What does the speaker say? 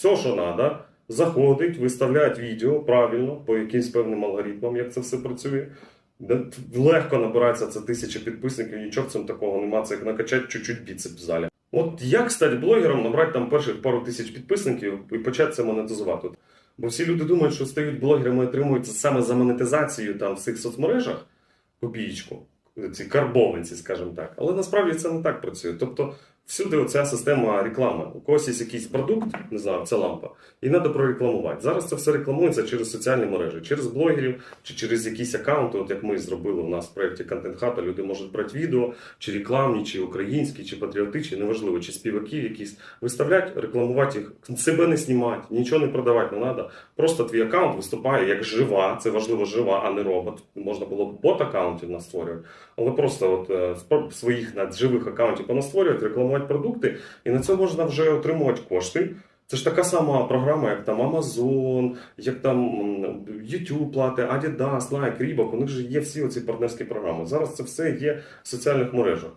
все, що треба, заходить, виставляють відео правильно по якимсь певним алгоритмам, як це все працює. Легко набирається це тисяча підписників, нічого в цьому такого нема, це як накачати чуть-чуть біцеп в залі. От як стати блогером, набрати там перших пару тисяч підписників і почати це монетизувати? Бо всі люди думають, що стають блогерами і отримуються саме за монетизацію там в цих соцмережах копієчку, ці карбованці, скажімо так. Але насправді це не так працює. Тобто всюди оця система реклами. У когось є якийсь продукт, не знаю, це лампа, і треба прорекламувати. Зараз це все рекламується через соціальні мережі, через блогерів чи через якісь аккаунти, от як ми зробили у нас в проєкті Content Hub, люди можуть брати відео, чи рекламні, чи українські, чи патріотичні, неважливо, чи співаків якісь, виставляти, рекламувати їх, себе не знімати, нічого не продавати не треба. Просто твій аккаунт виступає як жива, це важливо жива, а не робот. Можна було б бот-аккаунтів настворювати, але просто от е, своїх живих аккаунтів понастворювати, рекламувати продукти, і на це можна вже отримувати кошти. Це ж така сама програма, як там Amazon, як там YouTube плати, Adidas, Nike, Reebok, у них же є всі оці партнерські програми. Зараз це все є в соціальних мережах.